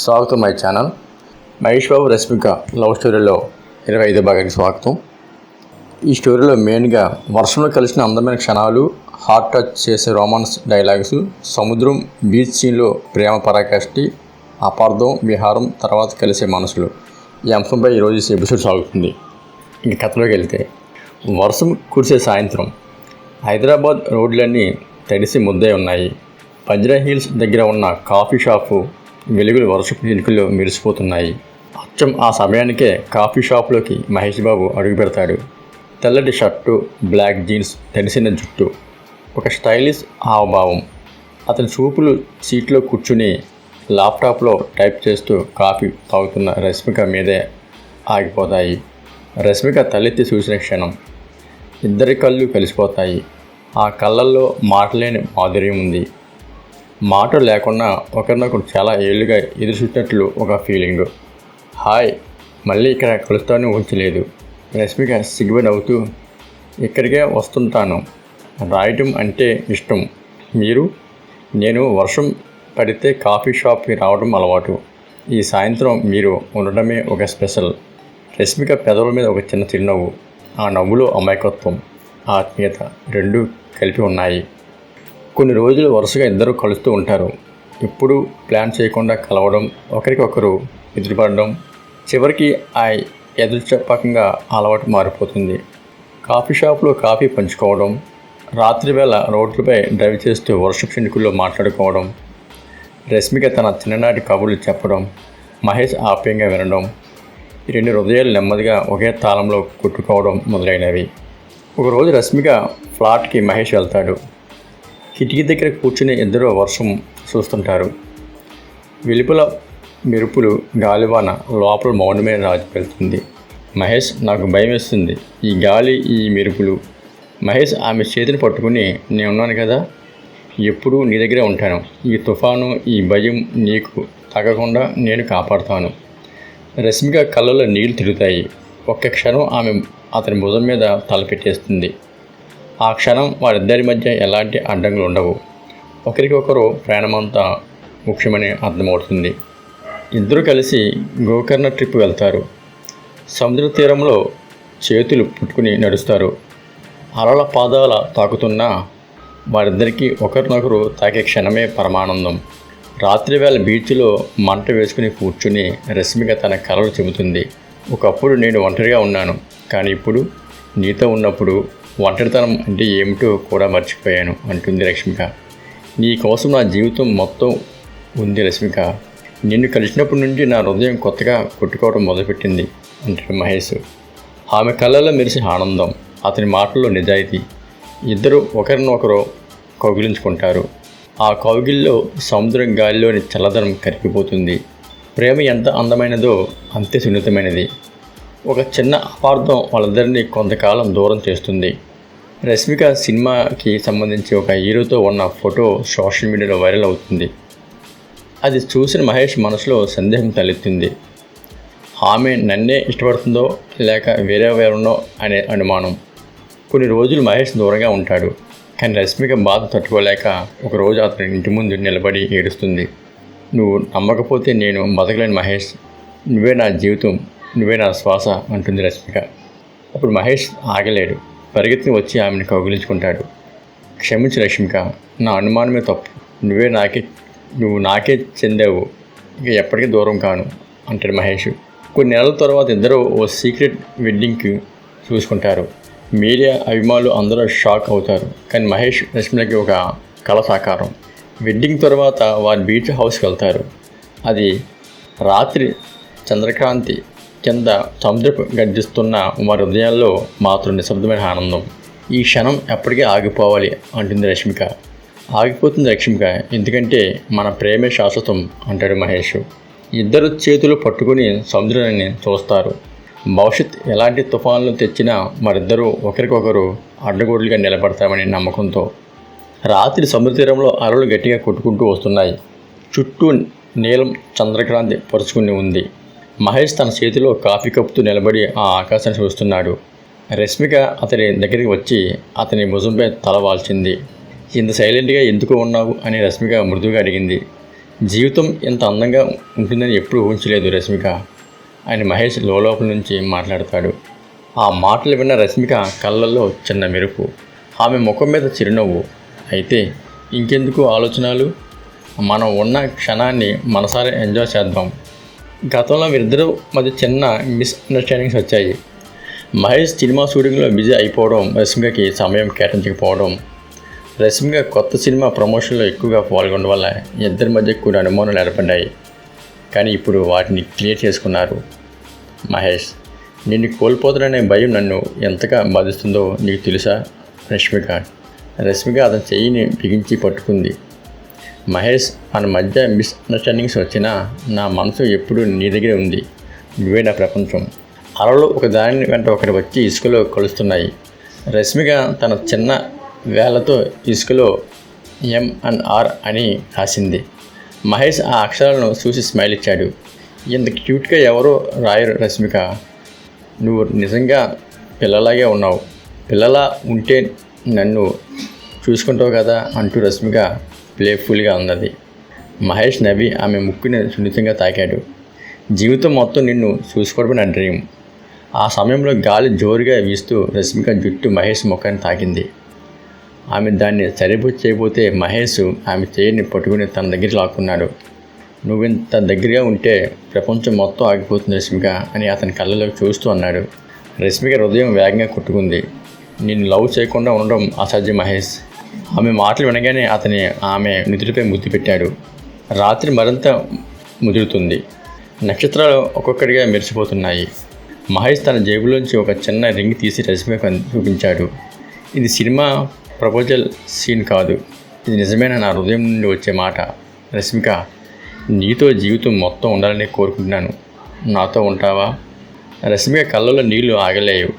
స్వాగతం my channel. Mahesh Babu Rashmika love స్టోరీలో ఇరవై ఐదో భాగానికి స్వాగతం. ఈ స్టోరీలో మెయిన్గా వర్షంలో కలిసిన అందమైన క్షణాలు హార్ట్ టచ్ చేసే రోమాన్స్ డైలాగ్స్ సముద్రం బీచ్ సీన్లో ప్రేమ పరాకాష్టి అపార్థం విహారం తర్వాత కలిసే మనసులు. ఈ అంశంపై ఈరోజు ఎపిసోడ్ సాగుతుంది. ఇంక కథలోకి వెళ్తే వర్షం కురిసే సాయంత్రం హైదరాబాద్ రోడ్లన్నీ తడిసి ముద్దై ఉన్నాయి. పంజరా హిల్స్ దగ్గర ఉన్న కాఫీ షాపు వెలుగులు వర్షపు చినుకుల్లో మెరిసిపోతున్నాయి. అచ్చం ఆ సమయానికే కాఫీ షాప్లోకి మహేష్ బాబు అడుగు పెడతాడు. తెల్లటి షర్టు బ్లాక్ జీన్స్ తడిసిన జుట్టు. ఒక స్టైలిష్ హావభావం. అతని చూపులు సీట్లో కూర్చుని ల్యాప్టాప్లో టైప్ చేస్తూ కాఫీ తాగుతున్న రష్మిక మీదే ఆగిపోతాయి. రష్మిక తలెత్తి చూసిన క్షణం. ఇద్దరి కళ్ళు కలిసిపోతాయి. ఆ కళ్ళల్లో మాటలేని మాధుర్యం ఉంది. మాట లేకుండా ఒకరినొకరు చాలా ఏళ్ళుగా ఎదురుచుట్టినట్లు ఒక ఫీలింగ్. హాయ్ మళ్ళీ ఇక్కడ కలుస్తాను ఊహించలేదు రశ్మిక సిగ్గుబడి నవ్వుతూ ఇక్కడికే వస్తుంటాను. రాయటం అంటే ఇష్టం. మీరు? నేను వర్షం పడితే కాఫీ షాప్కి రావడం అలవాటు. ఈ సాయంత్రం మీరు ఉండడమే ఒక స్పెషల్. రశ్మిక పెదవుల మీద ఒక చిన్న చిరునవ్వు. ఆ నవ్వులో అమాయకత్వం ఆత్మీయత రెండూ కలిపి ఉన్నాయి. కొన్ని రోజులు వరుసగా ఇద్దరు కలుస్తూ ఉంటారు. ఎప్పుడు ప్లాన్ చేయకుండా కలవడం ఒకరికొకరు ఎదురుపడడం చివరికి ఆ ఎదురు చెప్పకంగా అలవాటు మారిపోతుంది. కాఫీ షాప్లో కాఫీ పంచుకోవడం రాత్రివేళ రోడ్లపై డ్రైవ్ చేస్తూ వర్షపు చినుకుల్లో మాట్లాడుకోవడం రష్మిక తన చిన్ననాటి కబుర్లు చెప్పడం మహేష్ ఆప్యంగా వినడం రెండు హృదయాలు నెమ్మదిగా ఒకే తాళంలో కొట్టుకోవడం మొదలైనవి. ఒకరోజు రష్మిక ఫ్లాట్కి మహేష్ వెళ్తాడు. కిటికీ దగ్గర కూర్చుని ఇద్దరు వర్షం చూస్తుంటారు. వెలుపల మెరుపులు గాలివాన లోపల మౌనమే రాజు వెళ్తుంది. మహేష్ నాకు భయం వేస్తుంది. ఈ గాలి ఈ మెరుపులు. మహేష్ ఆమె చేతిని పట్టుకుని నేను ఉన్నాను కదా. ఎప్పుడూ నీ దగ్గరే ఉంటాను. ఈ తుఫాను ఈ భయం నీకు తగ్గకుండా నేను కాపాడుతాను రశ్మిక కళ్ళలో నీళ్ళు తిరుగుతాయి. ఒక్క క్షణం ఆమె అతని భుజం మీద తలపెట్టేస్తుంది. ఆ క్షణం వారిద్దరి మధ్య ఎలాంటి అడ్డంకులు ఉండవు. ఒకరికొకరు ప్రాణమంతా ముఖ్యమని అర్థమవుతుంది. ఇద్దరు కలిసి గోకర్ణ ట్రిప్ వెళ్తారు. సముద్ర తీరంలో చేతులు పుట్టుకుని నడుస్తారు. అలల పాదాల తాకుతున్నా వారిద్దరికీ ఒకరినొకరు తాకే క్షణమే పరమానందం. రాత్రివేళ బీచ్లో మంట వేసుకుని కూర్చుని రశ్మిక తన కలలు చెబుతుంది. ఒకప్పుడు నేను ఒంటరిగా ఉన్నాను కానీ ఇప్పుడు నీతో ఉన్నప్పుడు ఒంటరితనం అంటే ఏమిటో కూడా మర్చిపోయాను అంటుంది రష్మిక నీ కోసం నా జీవితం మొత్తం ఉంది రష్మిక నిన్ను కలిసినప్పటి నుండి నా హృదయం కొత్తగా కొట్టుకోవడం మొదలుపెట్టింది అంటాడు మహేష్. ఆమె కళ్ళల్లో మెరిసి ఆనందం అతని మాటల్లో నిజాయితీ. ఇద్దరు ఒకరినొకరు కౌగిలించుకుంటారు. ఆ కౌగిల్లో సముద్రం గాలిలోని చల్లదనం కరిగిపోతుంది. ప్రేమ ఎంత అందమైనదో అంతే సున్నితమైనది. ఒక చిన్న అపార్థం వాళ్ళిద్దరిని కొంతకాలం దూరం చేస్తుంది. రష్మిక సినిమాకి సంబంధించి ఒక హీరోతో ఉన్న ఫోటో సోషల్ మీడియాలో వైరల్ అవుతుంది. అది చూసిన మహేష్ మనసులో సందేహం తలెత్తింది. ఆమె నన్నే ఇష్టపడుతుందో లేక వేరే వేరునో అనే అనుమానం. కొన్ని రోజులు మహేష్ దూరంగా ఉంటాడు కానీ రష్మిక బాధ తట్టుకోలేక ఒకరోజు అతని ఇంటి ముందు నిలబడి ఏడుస్తుంది. నువ్వు నమ్మకపోతే నేను బతకలేని మహేష్. నువ్వే నా జీవితం నువ్వే నా శ్వాస అంటుంది రష్మిక. అప్పుడు మహేష్ ఆగలేడు. పరిగెత్తి వచ్చి ఆమెను కౌగిలించుకుంటాడు. క్షమించు రష్మిక నా అనుమానమే తప్పు. నువ్వే నాకే నువ్వు నాకే చెందావు. ఇక ఎప్పటికీ దూరం కాను అంటాడు మహేష్. కొన్ని నెలల తర్వాత ఇద్దరు ఓ సీక్రెట్ వెడ్డింగ్కి చూసుకుంటారు. మీడియా అభిమానులు అందరూ షాక్ అవుతారు. కానీ మహేష్ రష్మిలకి ఒక కళ సాకారం. వెడ్డింగ్ తర్వాత వారి బీచ్ హౌస్కి వెళ్తారు. అది రాత్రి చంద్రకాంతి కింద సముద్రపు గర్జిస్తున్న వారి హృదయాల్లో మాత్రం నిశ్శబ్దమైన ఆనందం. ఈ క్షణం ఎప్పటికీ ఆగిపోవాలి అంటుంది రష్మిక. ఆగిపోతుంది రష్మిక ఎందుకంటే మన ప్రేమే శాశ్వతం అంటాడు మహేష్. ఇద్దరు చేతులు పట్టుకుని సముద్రాన్ని చూస్తారు. భవిష్యత్ ఎలాంటి తుఫాన్లు తెచ్చినా మరిద్దరూ ఒకరికొకరు అడ్డగోడులుగా నిలబడతామని నమ్మకంతో. రాత్రి సముద్ర తీరంలో అలలు గట్టిగా కొట్టుకుంటూ వస్తున్నాయి. చుట్టూ నీలం చంద్రక్రాంతి పరుచుకుని ఉంది. మహేష్ తన చేతిలో కాఫీ కప్పుతూ నిలబడి ఆ ఆకాశాన్ని చూస్తున్నాడు. రష్మిక అతని దగ్గరికి వచ్చి అతని భుజంపై తల వాల్చింది. ఇంత సైలెంట్గా ఎందుకు ఉన్నావు? అని రష్మిక మృదువుగా అడిగింది. జీవితం ఇంత అందంగా ఉంటుందని ఎప్పుడు ఊహించలేదు రష్మిక అని మహేష్ లోపల నుంచి మాట్లాడతాడు. ఆ మాటలు విన్న రష్మిక కళ్ళల్లో చిన్న మెరుపు. ఆమె ముఖం మీద చిరునవ్వు. అయితే ఇంకెందుకు ఆలోచనలు? మనం ఉన్న క్షణాన్ని మనసారా ఎంజాయ్ చేద్దాం. గతంలో వీరిద్దరూ మధ్య చిన్న మిస్అండర్స్టాండింగ్స్ వచ్చాయి. మహేష్ సినిమా షూటింగ్లో బిజీ అయిపోవడం రష్మికకి సమయం కేటాయించకపోవడం రష్మిక కొత్త సినిమా ప్రమోషన్లో ఎక్కువగా పాల్గొనడం వల్ల ఇద్దరి మధ్య కూడా అనుమానాలు ఏర్పడ్డాయి. కానీ ఇప్పుడు వాటిని క్లియర్ చేసుకున్నారు మహేష్. నిన్ను కోల్పోతాననే భయం నన్ను ఎంతగా బాధిస్తుందో నీకు తెలుసా? రష్మిక. రష్మిక అతని చెయ్యిని బిగించి పట్టుకుంది. మహేష్ మన మధ్య మిస్అండర్స్టాండింగ్స్ వచ్చినా నా మనసు ఎప్పుడూ నీ దగ్గరే ఉంది. నువ్వే నా ప్రపంచం. అలలు ఒకదాని వెంట ఒకటి వచ్చి ఇసుకలో కలుస్తున్నాయి. రష్మిక తన చిన్న వేళ్ళతో ఇసుకలో ఎం అండ్ ఆర్ అని రాసింది. మహేష్ ఆ అక్షరాలను చూసి స్మైల్ ఇచ్చాడు. ఇంత క్యూట్గా ఎవరో రాయరు రష్మిక. నువ్వు నిజంగా పిల్లలాగే ఉన్నావు. పిల్లలా ఉంటే నన్ను చూసుకుంటావు కదా అంటూ రష్మిక ప్లేఫుల్గా ఉన్నది. మహేష్ నవ్వి ఆమె ముక్కుని సున్నితంగా తాకాడు. జీవితం మొత్తం నిన్ను చూసుకోవడమే నా డ్రీమ్ ఆ సమయంలో గాలి జోరుగా వీస్తూ రష్మిక జుట్టు మహేష్ ముఖాన్ని తాకింది. ఆమె దాన్ని సరిపోయి చేయబోతే మహేష్ ఆమె చేయిని పట్టుకుని తన దగ్గర లాక్కున్నాడు. నువ్వింత దగ్గరగా ఉంటే ప్రపంచం మొత్తం ఆగిపోతుంది రశ్మిక అని అతని కళ్ళలోకి చూస్తూ అన్నాడు. రశ్మిక హృదయం వేగంగా కొట్టుకుంది. నేను లవ్ చేయకుండా ఉండడం అసాధ్యం మహేష్. ఆమె మాటలు వినగానే అతని ఆమె నుదుటిపై ముద్దు పెట్టాడు. రాత్రి మరింత ముదురుతుంది. నక్షత్రాలు ఒక్కొక్కటిగా మెరిసిపోతున్నాయి. మహేష్ తన జేబులోంచి ఒక చిన్న రింగ్ తీసి రష్మిక చూపించాడు. ఇది సినిమా ప్రపోజల్ సీన్ కాదు. ఇది నిజమైన నా హృదయం నుండి వచ్చే మాట. రష్మిక నీతో జీవితం మొత్తం ఉండాలని కోరుకుంటున్నాను. నాతో ఉంటావా? రశ్మిక కళ్ళలో నీళ్ళు ఆగలేవు.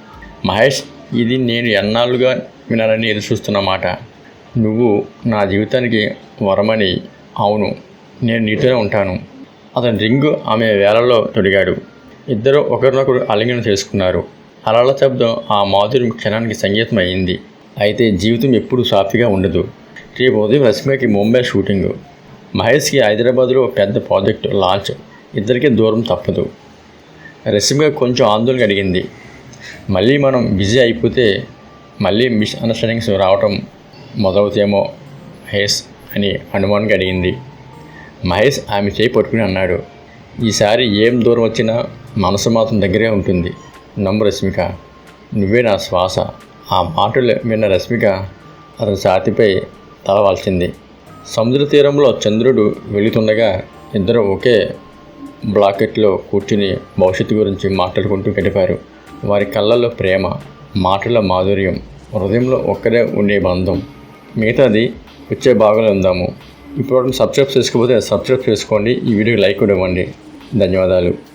మహేష్ ఇది నేను ఎన్నాళ్ళుగా వినాలని ఎదురు చూస్తున్న మాట. నువ్వు నా జీవితానికి వరమని అవును నేను నీతోనే ఉంటాను. అతని రింగు ఆమె వేలలో తొడిగాడు. ఇద్దరు ఒకరినొకరు అలింగనం చేసుకున్నారు. అలల శబ్దం ఆ మాధుర్యం క్షణానికి సంగీతం అయింది అయితే జీవితం ఎప్పుడు సాఫీగా ఉండదు. రేపు ఉదయం రష్మికి ముంబై షూటింగ్. మహేష్కి హైదరాబాద్లో పెద్ద ప్రాజెక్ట్ లాంచ్. ఇద్దరికీ దూరం తప్పదు. రష్మిక కొంచెం ఆందోళన అడిగింది మళ్ళీ మనం బిజీ అయిపోతే మళ్ళీ మిస్అండర్స్టాండింగ్స్ రావటం మొదలవుతేమో మహేష్ అని హనుమాన్కి అడిగింది మహేష్ ఆమె చేయి పట్టుకుని అన్నాడు ఈసారి ఏం దూరం వచ్చినా మనసు మాత్రం దగ్గరే ఉంటుంది. నమ్ము రష్మిక నువ్వే నా శ్వాస. ఆ మాటలు విన్న రశ్మిక అతని ఛాతిపై తల వాల్చింది. సముద్ర తీరంలో చంద్రుడు వెళుతుండగా ఇద్దరు ఒకే బ్లాకెట్లో కూర్చుని భవిష్యత్తు గురించి మాట్లాడుకుంటూ గడిపారు. వారి కళ్ళల్లో ప్రేమ మాటల మాధుర్యం హృదయంలో ఒక్కరే ఉండే బంధం. మిగతాది వచ్చే భాగంలో ఉందాము ఇప్పుడు సబ్స్క్రైబ్ చేసుకోకపోతే సబ్స్క్రైబ్ చేసుకోండి. ఈ వీడియోకి లైక్ కూడా ఇవ్వండి. ధన్యవాదాలు.